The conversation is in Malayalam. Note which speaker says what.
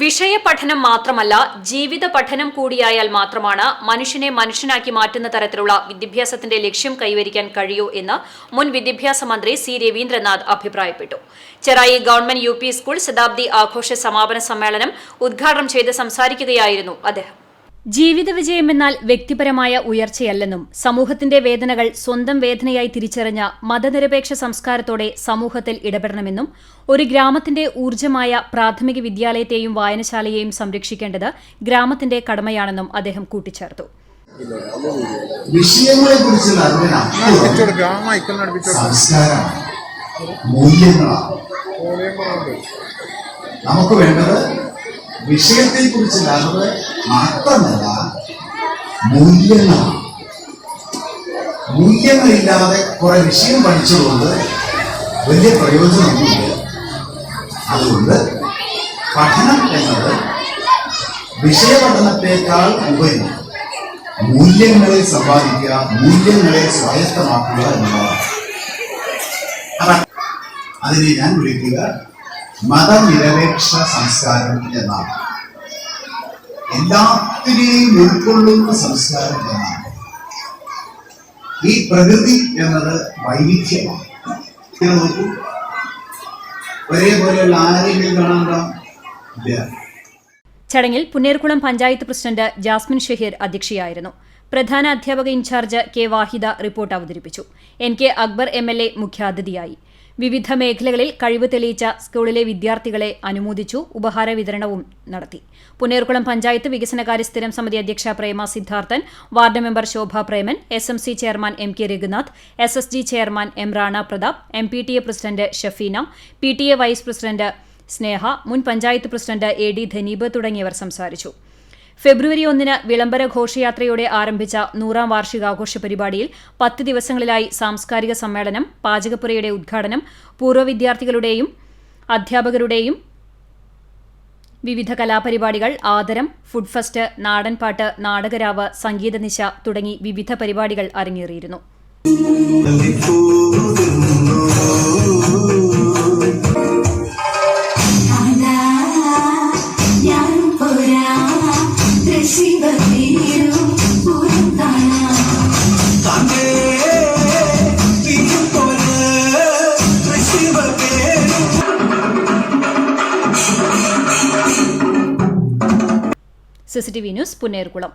Speaker 1: വിഷയ പഠനം മാത്രമല്ല ജീവിത പഠനം കൂടിയായാൽ മാത്രമാണ് മനുഷ്യനെ മനുഷ്യനാക്കി മാറ്റുന്ന തരത്തിലുള്ള വിദ്യാഭ്യാസത്തിന്റെ ലക്ഷ്യം കൈവരിക്കാൻ കഴിയൂ എന്ന് മുൻ വിദ്യാഭ്യാസ മന്ത്രി സി രവീന്ദ്രനാഥ് അഭിപ്രായപ്പെട്ടു. ചെറായി ഗവൺമെന്റ് യു സ്കൂൾ ശതാബ്ദി ആഘോഷ സമാപന സമ്മേളനം ഉദ്ഘാടനം ചെയ്ത് സംസാരിക്കുകയായിരുന്നു അദ്ദേഹം. ജീവിത വിജയം എന്നാൽ വ്യക്തിപരമായ ഉയർച്ചയല്ലെന്നും സമൂഹത്തിന്റെ വേദനകൾ സ്വന്തം വേദനയായി തിരിച്ചറിഞ്ഞ മതനിരപേക്ഷ സംസ്കാരത്തോടെ സമൂഹത്തിൽ ഇടപെടണമെന്നും ഒരു ഗ്രാമത്തിന്റെ ഊർജമായ പ്രാഥമിക വിദ്യാലയത്തെയും വായനശാലയെയും സംരക്ഷിക്കേണ്ടത് ഗ്രാമത്തിന്റെ കടമയാണെന്നും അദ്ദേഹം കൂട്ടിച്ചേർത്തു.
Speaker 2: വിഷയങ്ങളെ നമുക്ക് വേണ്ടത് വിഷയത്തെ കുറിച്ചുള്ള അറിവ് മാത്രമല്ല മൂല്യങ്ങളാണ്. മൂല്യങ്ങളില്ലാതെ കുറെ വിഷയം പഠിച്ചതുകൊണ്ട് വലിയ പ്രയോജനമൊന്നുമില്ല. അതുകൊണ്ട് പഠനം എന്നത് വിഷയപഠനത്തെക്കാൾ ഉപരി മൂല്യങ്ങളെ സമ്പാദിക്കുക മൂല്യങ്ങളെ സ്വായത്തമാക്കുക എന്നതാണ്. അതാണ് അതിനെ ഞാൻ വിളിക്കുക. മതനിരപേക്ഷ സംസ്കാരം എന്നാണ്. എല്ലാത്തിനെയും ഉൾക്കൊള്ളുന്ന സംസ്കാരം എന്നാണ്. ഈ പ്രകൃതി എന്നത് വൈവിധ്യമാണ്. നോക്കൂ. ഒരേപോലെയുള്ള ആരെങ്കിലും കാണാൻ
Speaker 1: ചടങ്ങിൽ പുന്നേർകുളം പഞ്ചായത്ത് പ്രസിഡന്റ് ജാസ്മിൻ ഷഹീർ അധ്യക്ഷയായിരുന്നു. പ്രധാന അധ്യാപക in charge K Vahida report അവതരിപ്പിച്ചു. N K Akbar M L A മുഖ്യാതിഥിയായി. വിവിധ മേഖലകളിൽ കഴിവ് തെളിയിച്ച സ്കൂളിലെ വിദ്യാർത്ഥികളെ അനുമോദിച്ചു ഉപഹാര വിതരണവും നടത്തി. പുന്നേർകുളം പഞ്ചായത്ത് വികസനകാര്യ സ്ഥിരം സമിതി അധ്യക്ഷ Prema Siddharthan ward member Shobha Preman S M C chairman M K Raghunath S S G chairman M Rana Pratap M P T A president Shafeena P T A vice president Sneha മുൻ panchayat president A D Dhaneeb തുടങ്ങിയവർ സംസാരിച്ചു. ഫെബ്രുവരി ഒന്നിന് വിളംബര ഘോഷയാത്രയോടെ ആരംഭിച്ച നൂറാം വാർഷികാഘോഷ പരിപാടിയിൽ പത്ത് ദിവസങ്ങളിലായി സാംസ്കാരിക സമ്മേളനം പാചകപ്പുരയുടെ ഉദ്ഘാടനം പൂർവ വിദ്യാർത്ഥികളുടെയും അധ്യാപകരുടെയും വിവിധ കലാപരിപാടികൾ ആദരം ഫുഡ് ഫെസ്റ്റ് നാടൻപാട്ട് നാടകരാവ് സംഗീതനിശ തുടങ്ങി വിവിധ പരിപാടികൾ അരങ്ങേറിയിരുന്നു. CCTV news Punnerkulam